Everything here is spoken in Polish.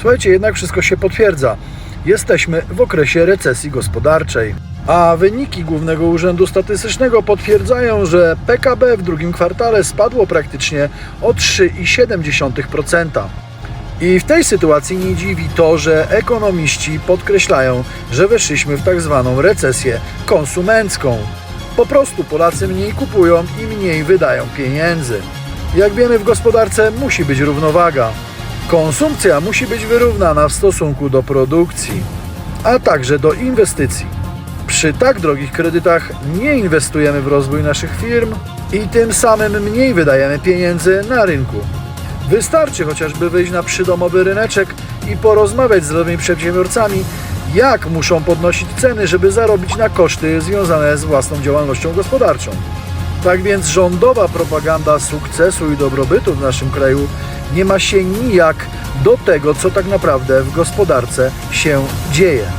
Słuchajcie, jednak wszystko się potwierdza. Jesteśmy w okresie recesji gospodarczej. A wyniki Głównego Urzędu Statystycznego potwierdzają, że PKB w drugim kwartale spadło praktycznie o 3,7%. I w tej sytuacji nie dziwi to, że ekonomiści podkreślają, że weszliśmy w tak zwaną recesję konsumencką. Po prostu Polacy mniej kupują i mniej wydają pieniędzy. Jak wiemy, w gospodarce musi być równowaga. Konsumpcja musi być wyrównana w stosunku do produkcji, a także do inwestycji. Przy tak drogich kredytach nie inwestujemy w rozwój naszych firm i tym samym mniej wydajemy pieniędzy na rynku. Wystarczy chociażby wyjść na przydomowy ryneczek i porozmawiać z nowymi przedsiębiorcami, jak muszą podnosić ceny, żeby zarobić na koszty związane z własną działalnością gospodarczą. Tak więc rządowa propaganda sukcesu i dobrobytu w naszym kraju nie ma się nijak do tego, co tak naprawdę w gospodarce się dzieje.